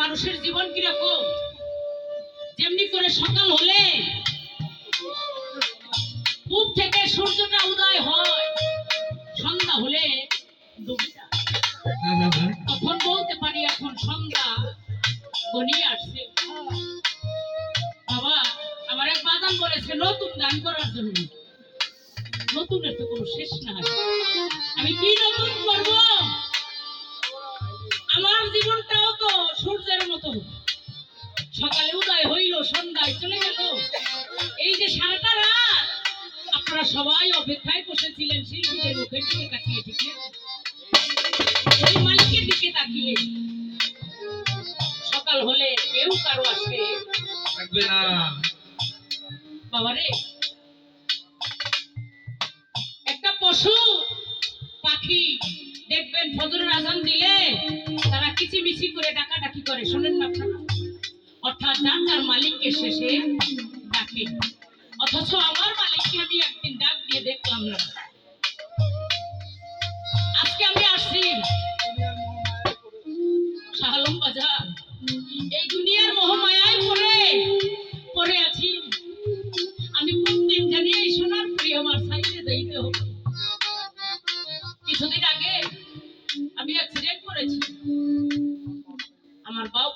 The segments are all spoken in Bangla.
মানুষের জীবন কীরকম? যেমনি করে সকাল হলে পূব থেকে সূর্যটা উদয় হয়, সন্ধ্যা হলে তখন বলতে পারি এখন সন্ধ্যা ঘনিয়ে আসছে। বাবা, আমার এক বাদাম বলেছে, নতুন গান করার জন্য। নতুনের তো কোনো শেষ নাই। আমি কি নতুন করব? আমার জীবনটাও তো সূর্যের মতো। সকালে উদয় হইল সন্ধ্যায় চলে গেল। এই যে সারাটা রাত আপনারা সবাই অপেক্ষায় বসেছিলেন শিল্পীদের মুখের দিকে তাকিয়ে ঠিক ওই মালিকের দিকে তাকিয়ে। সকাল হলে কেউ কারও আসে। থাকবে না। বাবারে ফজরের আজান দিলে তারা কিচিমিচি করে ডাকাডাকি করে, শোনেন না আপনারা অর্থাৎ যার তার মালিককে শেষে ডাকে। অথচ আমার মালিককে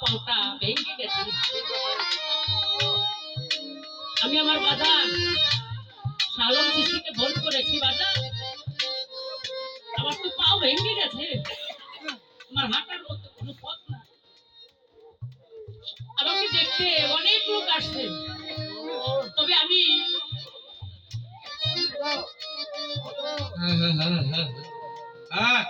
আমার ভেঙে গেছে। আমি আমার বাজার, শালম সিসিকে ফোন করেছি, বাজার। আমার তো পাও ভেঙে গেছে। আমার হাঁটার মতো কোনো পথ না আমাকে দেখতে অনেক লোক আসছে। তবে আমি হ্যাঁ হ্যাঁ হ্যাঁ। হ্যাঁ।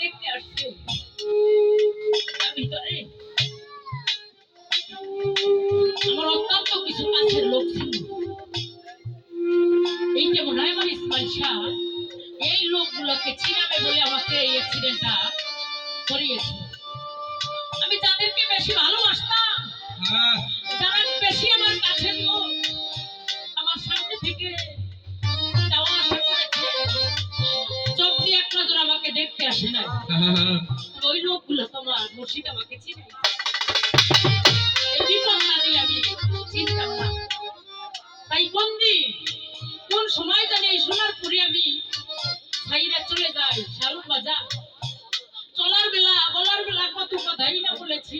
দেখতে আসছে ভিতরে আমার অত্যন্ত কিছু কাছের লোক ছিল। এই যে মনে হয় আমার ইসমাইল শাহ এই লোকগুলোকে চিনাবে বলে আমাকে এই অ্যাক্সিডেন্টটা করিয়েছে। আমি যাদেরকে বেশি ভালোবাসতাম। হ্যাঁ। যারা বেশি আমার কাছের লোক। কোন সময় জানি এই সোনারপুরে আমি ছাইরা চলে যাই শালুক বাজার। চলার বেলা, বলার বেলা কত কথাই না বলেছি।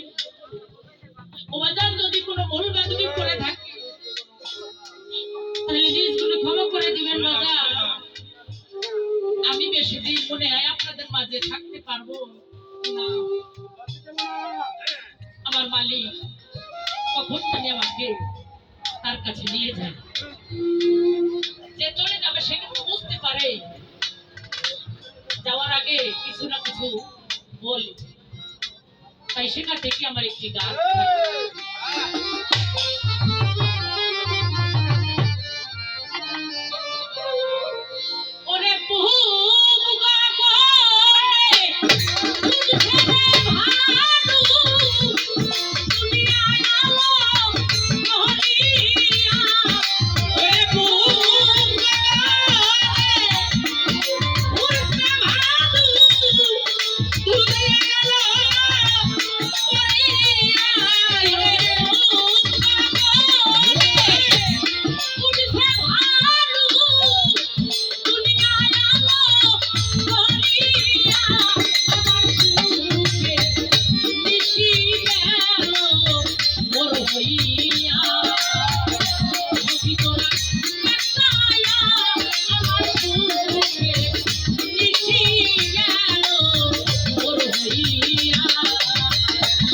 ও বাজার যদি কোনো ভুল বেদবি করে থাকে ক্ষমা করে দিবেন বাজার। আমি বেশি দিন মনে হয় আপনাদের মাঝে থাকতে পারব আমার মালিক কখন আমাকে তার কাছে নিয়ে যায়? যে চলে যাবে বুঝতে পারে। যাওয়ার আগে কিছু না কিছু তাই সেটা থেকে আমার একটি গান ওরে বহু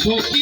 Porque